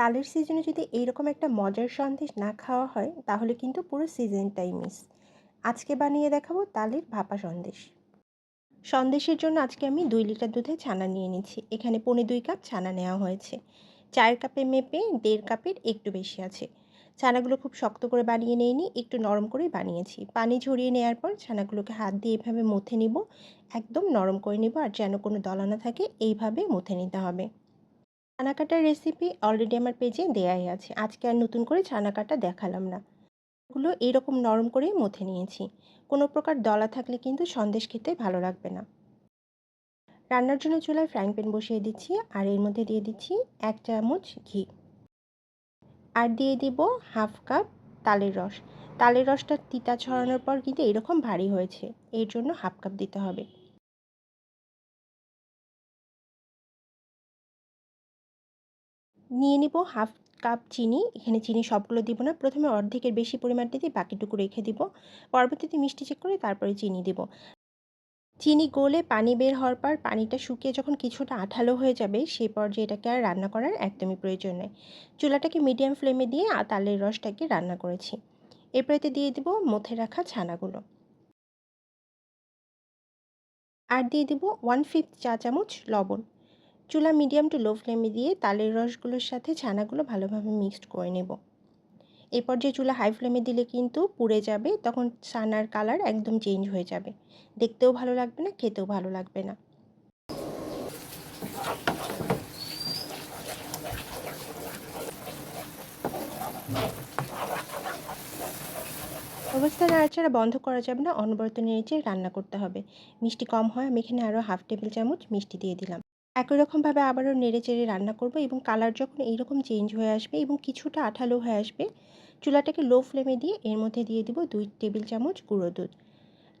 তালের সিজনে যদি এইরকম একটা মজার সন্দেশ না খাওয়া হয়, তাহলে কিন্তু পুরো সিজনটাই মিস আজকে বানিয়ে দেখাবো তালের ভাপা সন্দেশ। সন্দেশের জন্য আজকে আমি দুই লিটার দুধে ছানা নিয়ে নিচ্ছি। এখানে পনে দুই কাপ ছানা নেওয়া হয়েছে। চার কাপে মেপে দেড় কাপের একটু বেশি আছে। ছানাগুলো খুব শক্ত করে বানিয়ে নিইনি, একটু নরম করে বানিয়েছি। পানি ঝরিয়ে নেওয়ার পর ছানাগুলোকে হাত দিয়ে এভাবে মুথে নিব। একদম নরম করে নিব আর যেন কোনো দলা না থাকে, এইভাবে মুথে নিতে হবে। কাটার রেসিপি অলরেডি আমার পেজে দেয়াই আছে। আজকে আর নতুন করে কাটা দেখালাম না। ওগুলো এইরকম নরম করেই মথে নিয়েছি। কোনো প্রকার দলা থাকলে কিন্তু সন্দেশ খেতে ভালো লাগবে না। রান্নার জন্য চুলায় ফ্রাইং প্যান বসিয়ে দিচ্ছি আর এর মধ্যে দিয়ে দিচ্ছি এক চামচ ঘি। আর দিয়ে দিব হাফ কাপ তালের রস। তালের রসটা তিতা ছড়ানোর পর কিন্তু এরকম ভারী হয়েছে। এর জন্য হাফ কাপ দিতে হবে। নিয়ে নিব হাফ কাপ চিনি, এখানে চিনি সবগুলো দিব না। প্রথমে অর্ধেকের বেশি পরিমাণটা দিয়ে বাকিটুকু রেখে দিব। পরবর্তীতে মিষ্টি চেক করে তারপরে চিনি দিব। চিনি গলে পানি বের হওয়ার পর পানিটা শুকিয়ে যখন কিছুটা আঠালো হয়ে যাবে সেই পর্যায়ে এটাকে আর রান্না করার একদমই প্রয়োজন নেই। চুলাটাকে মিডিয়াম ফ্লেমে দিয়ে তালের রসটাকে রান্না করেছি। এরপরেতে দিয়ে দিব মথে রাখা ছানাগুলো। আর দিয়ে দিব ওয়ান ফিফথ চা চামচ লবণ। চুলা মিডিয়াম টু লো ফ্লেমে দিয়ে তালের রসগুলোর সাথে ছানাগুলো ভালোভাবে মিক্সড করে নেব। এই পর্যায়ে চুলা হাই ফ্লেমে দিলে কিন্তু পুড়ে যাবে, তখন ছানার কালার একদম চেঞ্জ হয়ে যাবে। দেখতেও ভালো লাগবে না, খেতেও ভালো লাগবে না। অবস্থা নাড়াচাড়া বন্ধ করা যাবে না, অনবরত নেড়েচে রান্না করতে হবে। মিষ্টি কম হয়, আমি এখানে আরও হাফ টেবিল চামচ মিষ্টি দিয়ে দিলাম। একই রকমভাবে আবারও নেড়ে চেড়ে রান্না করব এবং কালার যখন এইরকম চেঞ্জ হয়ে আসবে এবং কিছুটা আঠালো হয়ে আসবে, চুলাটাকে লো ফ্লেমে দিয়ে এর মধ্যে দিয়ে দিব দুই টেবিল চামচ গুঁড়ো দুধ।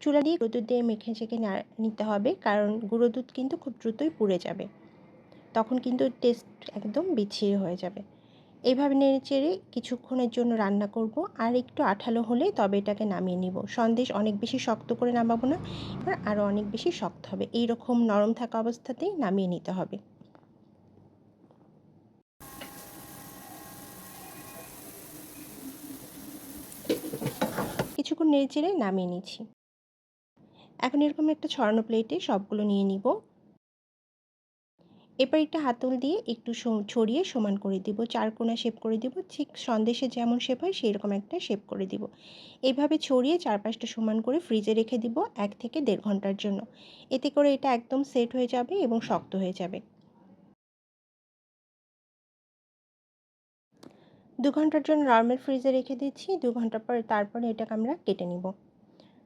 চুলা দিয়ে গুঁড়ো দুধ দিয়ে মেখে চেখে নিতে হবে কারণ গুঁড়ো দুধ কিন্তু খুব দ্রুতই পুড়ে যাবে। তখন কিন্তু টেস্ট একদম বিচ্ছিরি হয়ে যাবে। এইভাবে নেড়ে চেড়ে কিছুক্ষণের জন্য রান্না করব। আর একটু আঠালো হলে তবে এটাকে নামিয়ে নিব। সন্দেশ অনেক বেশি শক্ত করে নামাবো না, এবার আরও অনেক বেশি শক্ত হবে। এই রকম নরম থাকা অবস্থাতেই নামিয়ে নিতে হবে। কিছুক্ষণ নেড়ে চেড়ে নামিয়ে নিচ্ছি। এখন এরকম একটা ছড়ানো প্লেটে সবগুলো নিয়ে নিব। এরপর একটা হাতল দিয়ে একটু ছড়িয়ে সমান করে দিব। চার কোনা শেপ করে দিব। ঠিক সন্দেশে যেমন শেপ হয় সেই রকম একটা শেপ করে দিব। এইভাবে ছড়িয়ে চারপাশটা সমান করে ফ্রিজে রেখে দিব এক থেকে দেড় ঘণ্টার জন্য। এতে করে এটা একদম সেট হয়ে যাবে এবং শক্ত হয়ে যাবে। দু ঘণ্টার জন্য নর্মাল ফ্রিজে রেখে দিচ্ছি। দু ঘণ্টা পর তারপরে এটাকে আমরা কেটে নিব।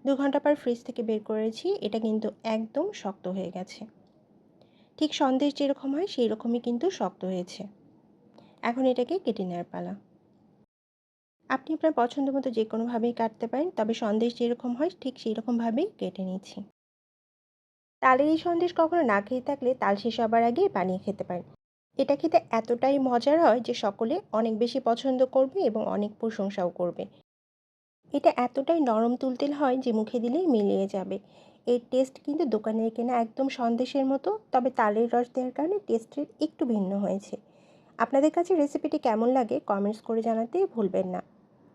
দু ঘণ্টা পর ফ্রিজ থেকে বের করেছি। এটা কিন্তু একদম শক্ত হয়ে গেছে। ঠিক সন্দেশ যেরকম হয় সেই রকমই কিন্তু শক্ত হয়েছে। এখন এটাকে কেটে নেওয়ার পালা। আপনি আপনার পছন্দ মতো যে কোনোভাবেই কাটতে পারেন, তবে সন্দেশ যেরকম হয়, ঠিক সেই রকমভাবেই কেটে নিচ্ছি। তালের এই সন্দেশ কখনো না খেয়ে থাকলে তাল শেষ হবার আগে বানিয়ে খেতে পারেন। এটা খেতে এতটাই মজার হয় যে সকলে অনেক বেশি পছন্দ করবে এবং অনেক প্রশংসাও করবে। এটা এতটাই নরম তুলতেল হয় যে মুখে দিলেই মিলিয়ে যাবে। এর টেস্ট কিন্তু দোকানের কেনা একদম সন্দেশের মতো, তবে তালের রস দেওয়ার কারণে টেস্টের একটু ভিন্ন হয়েছে। আপনাদের কাছে রেসিপিটি কেমন লাগে কমেন্টস করে জানাতে ভুলবেন না।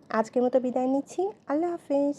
আজকের মতো বিদায় নিচ্ছি, আল্লাহ হাফেজ।